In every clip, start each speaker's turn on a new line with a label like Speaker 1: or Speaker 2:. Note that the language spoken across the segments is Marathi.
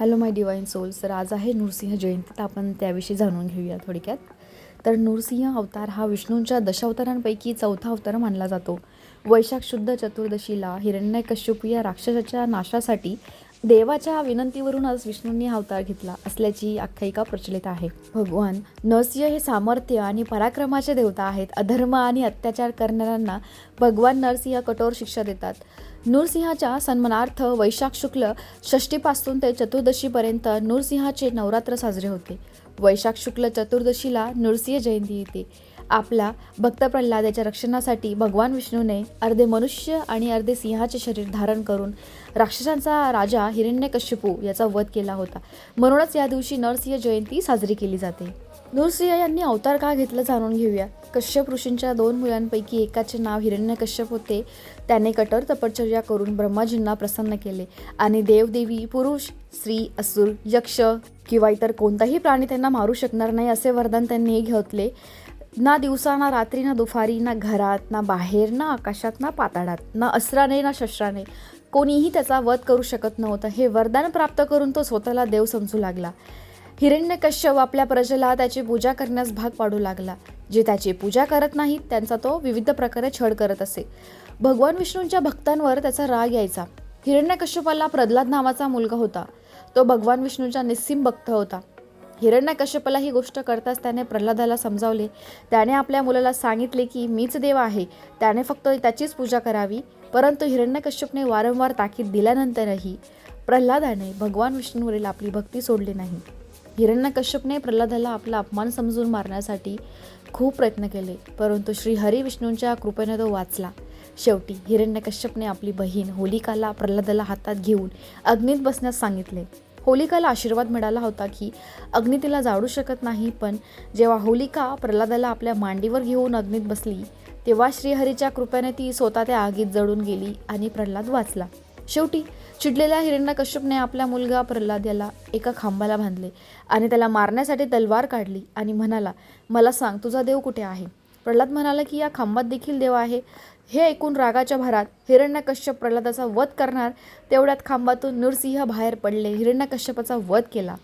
Speaker 1: हॅलो माय डिवाईन सोल्स तर आज आहे नृसिंह जयंती तर आपण त्याविषयी जाणून घेऊया थोडक्यात. तर नृसिंह अवतार हा विष्णूंच्या दशावतारांपैकी चौथा अवतार मानला जातो. वैशाख शुद्ध चतुर्दशीला हिरण्यकश्यप या राक्षसाच्या नाशासाठी देवाच्या विनंतीवरूनच विष्णूंनी हा अवतार घेतला असल्याची आख्यायिका प्रचलित आहे. भगवान नरसिंह हे सामर्थ्य आणि पराक्रमाचे देवता आहेत. अधर्म आणि अत्याचार करणाऱ्यांना भगवान नरसिंह कठोर शिक्षा देतात. नूरसिंहाच्या सन्मानार्थ वैशाख शुक्ल षष्टीपासून ते चतुर्दशीपर्यंत नूरसिंहाचे नवरात्र साजरे होते. वैशाख शुक्ल चतुर्दशीला नृसिंह जयंती येते. आपला भक्त प्रल्हादाच्या रक्षणासाठी भगवान विष्णूने अर्धे मनुष्य आणि अर्धे सिंहाचे शरीर धारण करून राक्षसांचा राजा हिरण्यकश्यपू याचा वध केला होता. म्हणूनच या दिवशी नरसिंह जयंती साजरी केली जाते. नृसिंह यांनी अवतार का घेतलं जाणून घेऊया. कश्यप ऋषींच्या दोन मुलांपैकी एकाचे नाव हिरण्यकश्यप होते. त्याने कठोर तपश्चर्या करून ब्रह्माजींना प्रसन्न केले. आणि देवदेवी पुरुष स्त्री असुर यक्ष किंवा इतर कोणताही प्राणी त्यांना मारू शकणार नाही असे वरदान त्यांनी घेतले. ना दिवसा ना रात्री ना दुपारी ना घरात ना बाहेर ना आकाशात ना पाताळात ना अस्त्राने ना शस्त्राने. कोणीही त्याचा वध करू शकत नव्हतं. हे वरदान प्राप्त करून तो स्वतःला देव समजू लागला. हिरण्यकश्यप आपल्या प्रजेला त्याची पूजा करण्यास भाग पाडू लागला. जे त्याची पूजा करत नाहीत त्यांचा तो विविध प्रकारे छळ करत असे. भगवान विष्णूंच्या भक्तांवर त्याचा राग यायचा. हिरण्यकश्यपाला प्रल्हाद नावाचा मुलगा होता. तो भगवान विष्णूंचा निस्सीम भक्त होता. हिरण्यकश्यपाला ही गोष्ट करताच त्याने प्रल्हादाला समजावले. त्याने आपल्या मुलाला सांगितले की मीच देव आहे. त्याने फक्त त्याचीच पूजा करावी. परंतु हिरण्यकश्यपने वारंवार ताकीद दिल्यानंतरही प्रल्हादाने भगवान विष्णूवरील आपली भक्ती सोडली नाही. हिरण्यकश्यपने प्रल्हादाला आपला अपमान समजून मारण्यासाठी खूप प्रयत्न केले परंतु श्री हरी विष्णूंच्या कृपेने तो वाचला. शेवटी हिरण्यकश्यपने आपली बहीण होलिकाला प्रल्हादाला हातात घेऊन अग्नीत बसण्यास सांगितले. होलिकाला आशीर्वाद मिळाला होता की अग्नी तिला जाळू शकत नाही पण जेव्हा होलिका प्रल्हादाला आपल्या मांडीवर घेऊन अग्नीत बसली तेव्हा श्रीहरीच्या कृपेने ती स्वतः त्या आगीत जळून गेली आणि प्रल्हाद वाचला. शेवटी चिडलेल्या हिरण्यकश्यपने आपला मुलगा प्रल्हाद याला एका खांबाला बांधले आणि त्याला मारण्यासाठी तलवार काढली आणि म्हणाला मला सांग तुझा देव कुठे आहे? प्रल्हाद म्हणाला की या खांबात देखील देव आहे. हे ऐकून रागाच्या भरात हिरण्यकश्यप प्रल्हादाचा वध करणार. तेवढ्यात खांबातून नृसिंह बाहेर पडले. हिरण्यकश्यपाचा वध केला.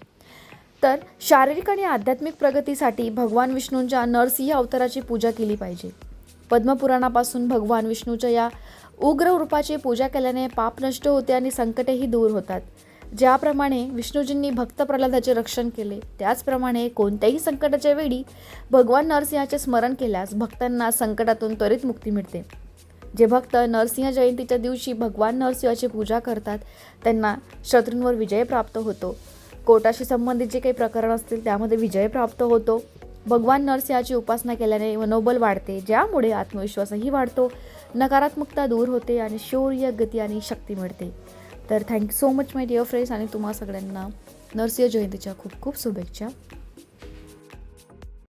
Speaker 1: तर शारीरिक आणि आध्यात्मिक प्रगतीसाठी भगवान विष्णूंच्या नरसिंह अवताराची पूजा केली पाहिजे. पद्मपुराणापासून भगवान विष्णूच्या या उग्र रूपाची पूजा केल्याने पाप नष्ट होते आणि संकटेही दूर होतात. ज्याप्रमाणे विष्णूजींनी भक्त प्रल्हादाचे रक्षण केले त्याचप्रमाणे कोणत्याही संकटाच्या वेळी भगवान नरसिंहाचे स्मरण केल्यास भक्तांना संकटातून त्वरित मुक्ती मिळते. जे भक्त नरसिंह जयंतीच्या दिवशी भगवान नरसिंहाची पूजा करतात त्यांना शत्रूंवर विजय प्राप्त होतो. कोटाशी संबंधित जे काही प्रकरण असतील त्यामध्ये विजय प्राप्त होतो. भगवान नरसिंहाची उपासना केल्याने मनोबल वाढते ज्यामुळे आत्मविश्वासही वाढतो नकारात्मकता दूर होते आणि शौर्य गती आणि शक्ती मिळते. तर thank you so much my dear friends आणि तुम्हा सगळ्यांना नरसिंह जयंतीच्या खूप खूप शुभेच्छा.